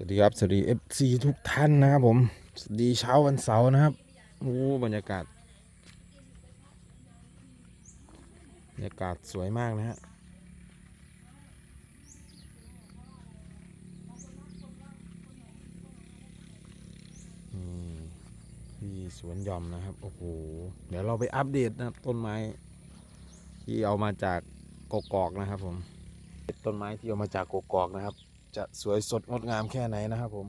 สวัสดีครับ สวัสดี FC ทุกท่านนะครับผม สวัสดีเช้าวันเสาร์นะครับโอ้บรรยากาศบรรยากาศสวยมากนะฮะนี่ที่สวนยอมนะครับ โอ้โห เดี๋ยวเราไปอัปเดตนะครับ ต้นไม้ ที่เอามาจากกกอกนะครับผม ต้นไม้ที่เอามาจากกกอกนะครับ จะสวยสดงดงามแค่ไหนนะครับผม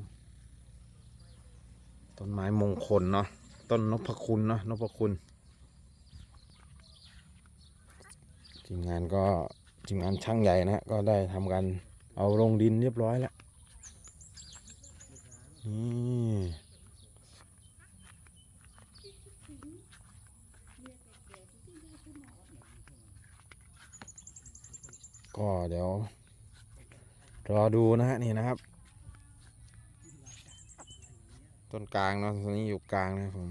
ต้นไม้มงคลเนาะต้นนพคุณเนาะนพคุณทีมงานก็ทีมงานช่างใหญ่นะฮะก็ได้ทำการเอาลงดินเรียบร้อยแล้วนี่ก็เดี๋ยว รอดูนะฮะนี่นะครับ ต้นกลางเนาะตัวนี้อยู่กลางนะครับผม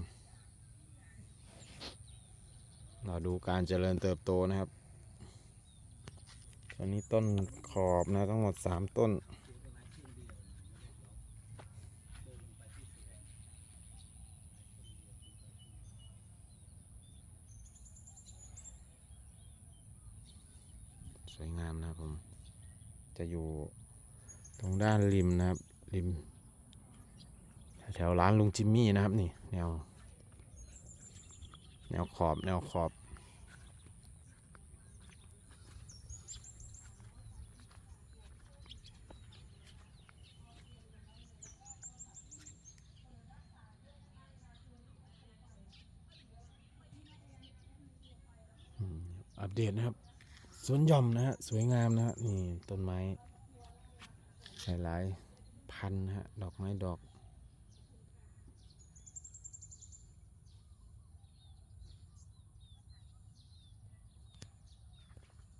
รอดูการเจริญเติบโตนะครับตัวนี้ต้นขอบนะทั้งหมดสามต้นสวยงามนะครับผม จะอยู่ ตรงด้านริมนะครับ ริม แถวร้านลุงจิมมี่นะครับนี่ แนว แนวขอบ แนวขอบอัปเดตนะครับสวนหย่อมนะฮะสวยงามนะฮะนี่ต้นไม้ หลายพันฮะ ดอกไม้ดอก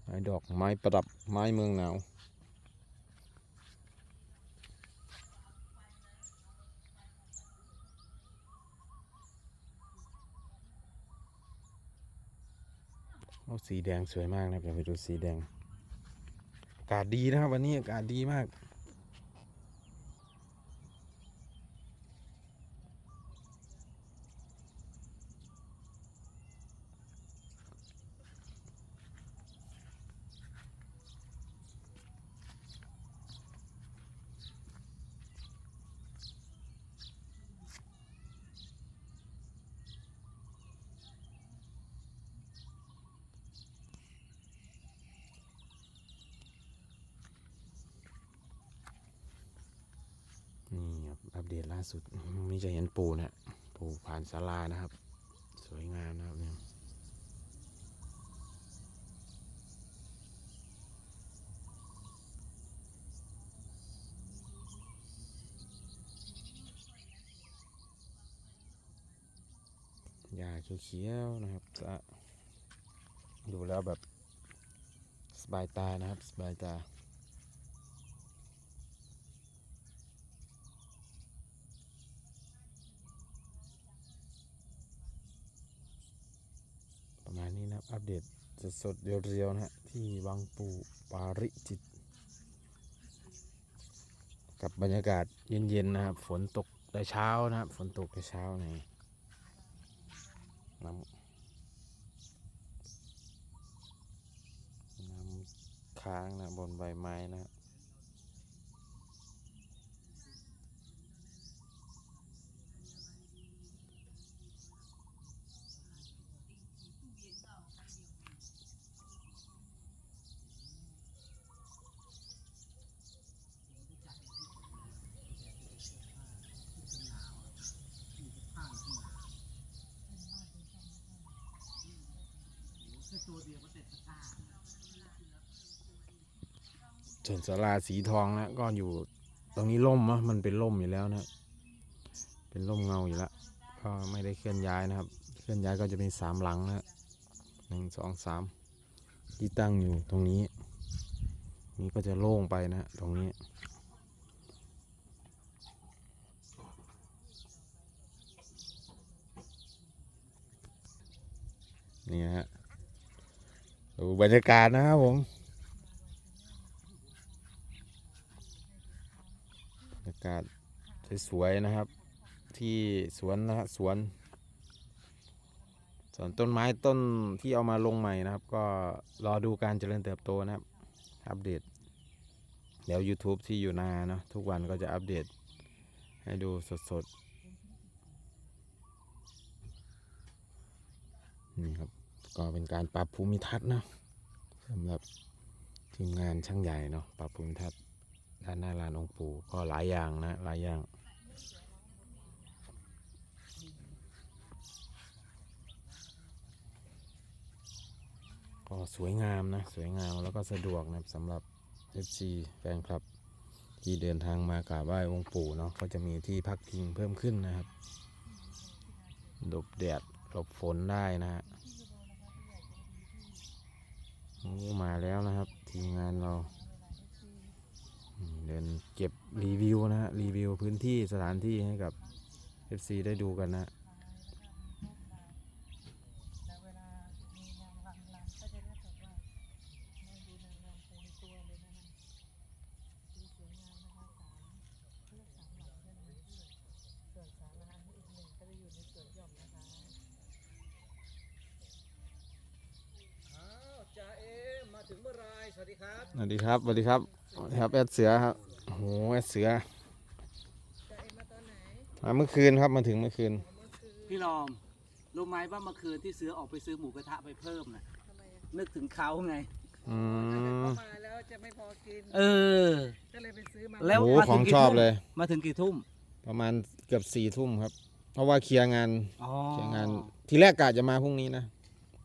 ไม้ดอกไม้ประดับไม้เมืองหนาวโอ้สีแดงสวยมากนะครับเดี๋ยวไปดูสีแดง อากาศดีนะครับ วันนี้อากาศดีมาก อัปเดตล่าสุดนี่จะเห็นปูนะปูผ่านศาลานะครับ สวยงามนะครับเนี่ยหญ้าเขียวๆนะครับสะดูแล้วแบบสบายตานะครับ สบายตา ประมาณ นะครับ อัปเดตสดๆเรียวๆนะฮะที่วังปูปาริจิต กับบรรยากาศเย็นๆนะครับ ฝนตกแต่เช้านะครับ ฝนตกแต่เช้าในน้ำน้ำค้างนะบนใบไม้นะ ส่วนศาลาสีทองนะก็อยู่ตรงนี้ร่มอะมันเป็นร่มอยู่แล้วนะ เป็นร่มเงาอยู่แล้วก็ไม่ได้เคลื่อนย้ายนะครับ เคลื่อนย้ายก็จะเป็นสามหลังนะหนึ่งสองสามที่ตั้งอยู่ตรงนี้ นี่ก็จะโล่งไปนะตรงนี้นี่ฮะ บรรยากาศนะครับผมบรรยากาศสวยๆนะครับ ที่สวนนะฮะสวนสวนต้นไม้ต้นที่เอามาลงใหม่นะครับ ก็รอดูการเจริญเติบโตนะครับ อัปเดต เดี๋ยว YouTube ที่อยู่นาเนาะทุกวันก็จะอัปเดต ให้ดูสดๆ นี่ครับ ก็เป็นการปรับภูมิทัศน์นะ สำหรับทีมงานช่างใหญ่เนาะปรับภูมิทัศน์ด้านหน้าลานองค์ปู่ก็หลายอย่างนะหลายอย่างก็สวยงามนะสวยงามแล้วก็สะดวกนะสำหรับ FC แฟนคลับ ที่เดินทางมากราบไหว้องค์ปู่เนาะก็จะมีที่พักพิงเพิ่มขึ้นนะครับหลบแดดหลบฝนได้นะฮะ มาแล้วนะครับ ทีมงานเราเดินเก็บรีวิวนะฮะรีวิวพื้นที่สถานที่ให้กับ FC ได้ดูกันนะ แล้วเวลามีนางรำรำก็จะได้แบบว่าไม่ดูนางรำไปในตัวเลยนะนะดูสวยงามนะคะสามเลือกสามหลังใช่ไหมส่วนสามลานอีกหนึ่งก็จะอยู่ในสวนหย่อมนะคะ อ้าวจ่าเอมมาถึงเมื่อไรสวั สดีครับสวัสดีครับสวัสดีครับสวัสดีครับแอดเสือครับโอ้โหแอดเสือจะเอ็มมาตอนไหนมาเมื่อคืนครับมาถึงเมื่อคืนเมื่อคืนพี่ลอมรู้ไหมว่าเมื่อคืนที่เสือออกไปซื้อหมูกระทะไปเพิ่มน่ะทำไมอะนึกถึงเขาไงอืถ้ามเกิดเข้ามาแล้วจะไม่พอกิน เออ ก็เลยไปซื้อมาแล้วโอ้มาขถึองงกี่ชอบทุ่มเลย มาถึงกี่ทุ่มประมาณเกือบสี่ทุ่มครับ เพราะว่าเคลียร์งานอ๋อเคลียร์งานทีแรกกะจะมาพรุ่งนี้นะ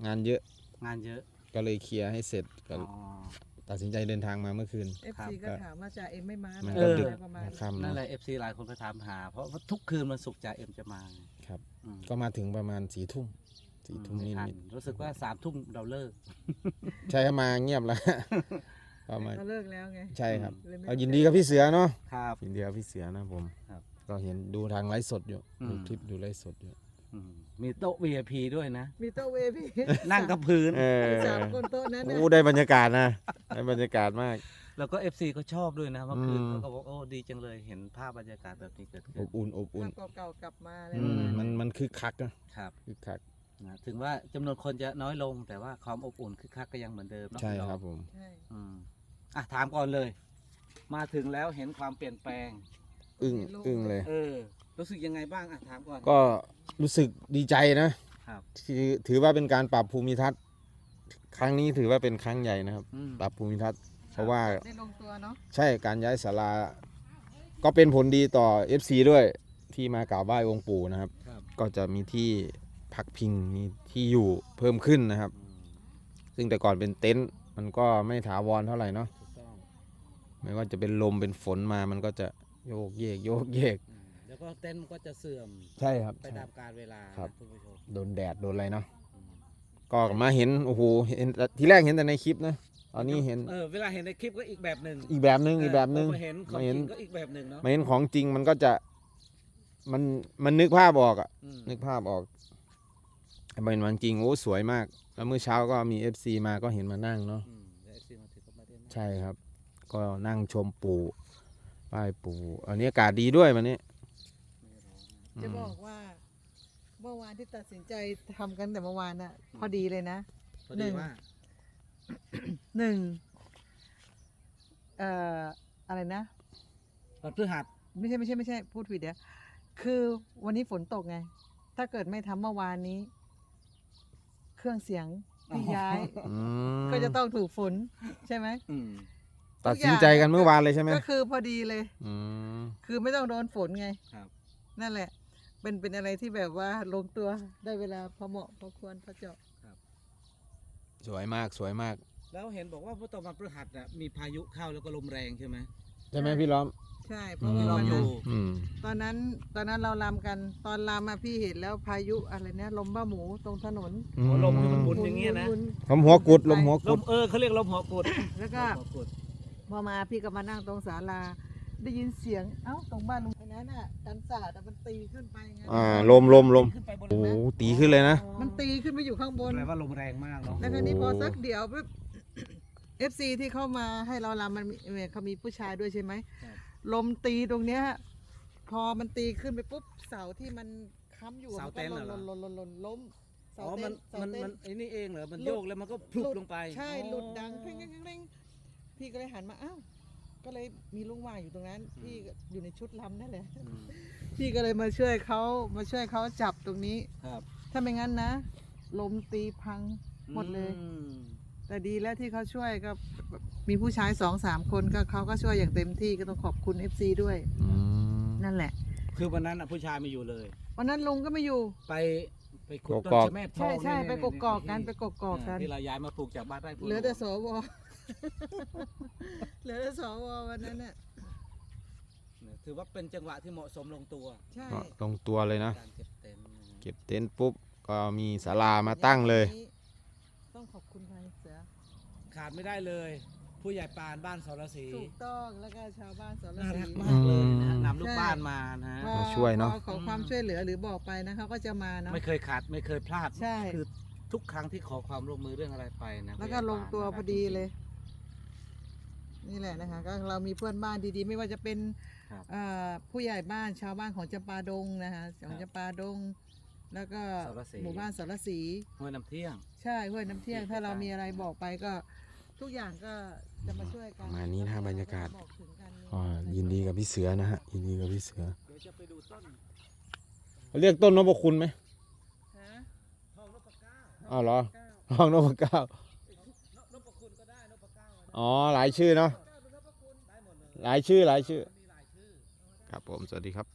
งานเยอะงานเยอะก็เลยเคลียร์ให้เสร็จก็อ๋อ ตัดสินใจเดินทางมาเมื่อคืน เอฟซีก็ถามว่าจ่าเอ็มไม่มามันเหรก็อดึกอะไรประมาณ ค่ำนั่นนะแหละเอฟซีหลายคนก็ถามหา เพราะว่าทุกคืนมันสุกร์จ่าเอ็มจะมาไงครับ อืมก็มาถึงประมาณสี่ทุ่มสี่ทุ่มไม่นิดทันนิดรู้สึกว่าสามทุ่มเราเลิกใช่ครับมาเงียบแล้วก็มาเขาเลิกแล้วไง ใช่ครับเลยไม่ เอายินดีกับพี่เสือเนาะครับ ยินดีกับพี่เสือนะผมครับก็เห็นดูทางไลฟ์สดอยู่อืม ดูคลิปดูไลฟ์สดอยู่ อืมมีโต๊ะ VIP ด้วยนะ มีโต๊ะเวพีนั่งกับพื้น เออสามคนโต๊ะนั้นนะโอ้ได้บรรยากาศนะได้บรรยากาศมาก แล้วก็เอฟซีก็ชอบด้วยนะเมื่อคืนอืม เขาก็บอกโอ้ดีจังเลยเห็นภาพบรรยากาศแบบนี้เกิดอขึ้นบอุ่นอบอุ่นภาพเก่าๆกลับมาอะไรอืประมมาณมันนั้นมันคือคักนะครับคือคักนะถึงว่าจำนวนคนจะน้อยลง แต่ว่าความอบอุ่นคือคักก็ยังเหมือนเดิมเนาะใช่พี่น้องครับผม ใช่อืมอะถามก่อนเลย มาถึงแล้วเห็นความเปลี่ยนแปลง อึ้งอึ้งเลย เออ รู้สึกยังไงบ้างอะถามก่อนก็ รู้สึกดีใจนะครับ ที่ถือว่าเป็นการปรับภูมิทัศน์ ครั้งนี้ถือว่าเป็นครั้งใหญ่นะครับ อืม ปรับภูมิทัศน์ เพราะว่าได้ลงตัวเนาะใช่การย้ายศาลา ก็เป็นผลดีต่อ FC ด้วย ที่มากราบไหว้องค์ปู่นะครับ ครับ ก็จะมีที่พักพิงมีที่อยู่เพิ่มขึ้นนะครับอืมซึ่งแต่ก่อนเป็นเต็นท์มันก็ไม่ถาวรเท่าไหร่เนาะ ถูกต้องไม่ว่าจะเป็นลมเป็นฝนมามันก็จะโยกเยกโยกเยกอืม แล้วก็เต้นท์มันก็จะเสื่อมใช่ครับไปตามกาลเวลาครับ นะคุณผู้ชมโดนแดดโดนอะไรเนาะอืมก็มาเห็นโอ้โหเห็นทีแรกเห็นแต่ในคลิปนะตอนนี้เห็นเออเวลาเห็นในคลิปก็อีกแบบหนึ่งอีกแบบนึงอีกแบบนึงพอมาเห็นของมาจเห็นริงก็อีกแบบหนึ่งเนาะมาเห็นของจริงมันก็จะมันมันนึกภาพออกอะอืมนึกภาพออกมาเป็นวันจริงโอ้สวยมาก แล้วเมื่อเช้าก็มี FC มาก็เห็นมานั่งเนาะอืมเดี๋ยว FC มาถึงก็มาเต้นนะใช่ครับ ก็นั่งชมปู่ไหว้ปู่อันนี้อากาศดีด้วยวันนี้ จะบอกว่า เมื่อวานที่ตัดสินใจทำกันแต่เมื่อวานน่ะ พอดีเลยนะ พอหนึ่ดีงว่า หนึ่งเอ่ออะไรนะ วันพฤหัสไม่ใช่ไม่ใช่ไม่ใช่พูดผิดเดี๋ยวคือวันนี้ฝนตกไง ถ้าเกิดไม่ทำเมื่อวานนี้ เครื่องเสียงที่ย้าย อืมก็จะต้องถูกฝนใช่ไหม อืมตัดสินใจกันเมื่อวานเลยใช่ไหมก็คือพอดีเลย อืมคือไม่ต้องโดนฝนไง ครับ นั่นแหละ เป็นเป็นอะไรที่แบบว่าลงตัวได้เวลาพอเหมาะพอควรพอเจาะสวยมากสวยมาก แล้วเห็นบอกว่าเมื่อตอนวันพฤหัสน่ะมีพายุเข้าแล้วก็ลมแรงใช่ไหมใช่ไหมพี่ล้อม ใช่เพราะว่าวันอยู่นั้นอืม ตอนนั้นตอนนั้นเราลำกัน ตอนลำอะพี่เห็นแล้วพายุอะไรเนี่ยลมบ้าหมูตรงถนนโอ้ลมที่มันหมุนอย่างเงี้ยนะ หมุลมหัวกุดลมหัวลกุดมเออเขาเรียกลมหัวกุดแล้วก็ลมหัวกุด พอมาพี่ก็มานั่งตรงศาลาได้ยินเสียงเอ้าตรงบ้านลุง ไอ้นั้นอะกันศาสตร์อะมันตีขึ้นไปไงอ่าลมลมลมขึ้นไปบนโอ้โหนั้นตีขึ้นเลยนะ มันตีขึ้นไปอยู่ข้างบน แปลว่าลมแรงมากเนาะแล้วคราวนี้พอสักเดี๋ยวปุ๊บ FC ที่เข้ามาให้เราลำมันมีเขามีผู้ชายด้วยใช่ไหมครับลมตีตรงเนี้ย พอมันตีขึ้นไปปุ๊บเสาที่มันค้ำอยู่อะเสามันเต็นท์ก็เหหรล่อนหล่นหล่นหล่นล้มเสาอ๋อเต็มันท์เสามัน เต็มันท์ ไอ้นี่เองเหรอ มันหลุโยดกแล้วมันก็พลุบหลงไปใช่อ๋อหลุดดังเพ่งเพ่งเพ่งเพ่งพี่ก็เลยหันมาอ้าว ก็เลยมีลุงว่างอยู่ตรงนั้น พี่ก็อยู่ในชุดลำนั่นแหละ อืมพี่ก็เลยมาช่วยเขามาช่วยเขาจับตรงนี้ ครับถ้าไม่งั้นนะลมตีพังหมดเลย อืมแต่ดีแล้วที่เขาช่วยก็มีผู้ชายสองสามคนก็เขาก็ช่วยอย่างเต็มที่ก็ต้องขอบคุณ FC ด้วย อืม นั่นแหละ คือวันนั้นน่ะผู้ชายไม่อยู่เลย วันนั้นลุงก็ไม่อยู่ ไปไปขุดกต้อกนชะแม่ทอใช่งใช่นี่ไปนี่กกอกกันนี่ไปกกอกกัน ที่เราย้ายมาปลูกจากบ้านไร่พเหลือแต่สว เหลือแต่สววันนั้นน่ะเนี่ยถือว่าเป็นจังหวะที่เหมาะสมลงตัวใช่ก็ลงตัวเลยนะ การเก็บเต็นท์นะเก็บเต็นท์ปุ๊บ ก็มีศาลามาตั้งเลย ต้องขอบคุณใครเสือขาดไม่ได้เลย ผู้ใหญ่ปานบ้านสรศรีถูกต้องแล้วก็ชาวบ้านสรน่าศรัรี กมากเลยนะอืมนำลูกบ้านมานะฮะพอมาช่วยเนอะ พอขอความช่วยเหลือหรือบอกไปนะเขาก็จะมาเนาะ ไม่เคยขาดไม่เคยพลาดใช่ คือทุกครั้งที่ขอความร่วมมือเรื่องอะไรไปนะแล้วก็ลงตัวพอดีเลย นี่แหละนะคะก็เรามีเพื่อนบ้านดีๆ ไม่ว่าจะเป็นครับเอ่อผู้ใหญ่บ้านชาวบ้านของจำปาดงนะคะของจำปาดง แล้วก็สารสี หมู่บ้านสารสี ห้วยน้ำเที่ยง ใช่ห้วยน้ำเที่ยงที่ถ้าเราใกล้ๆมีอะไรบอกไปก็ ทุกอย่างก็จะมาช่วยกันประมาณนี้นะบรรยากาศ บอกถึงกันก็ยินดีกับพี่เสือนะฮะยินดีกับพี่เสือเดี๋ยวจะไปดูต้นเรียกต้นนพคุณไหมฮะทองนพเก้าอ้าวเหรอเก้าห้องนพเก้า นพคุณก็ได้นพเก้า อ๋อหลายชื่อเนาะหลายชื่อหลายชื่อ ครับผมสวัสดีครับ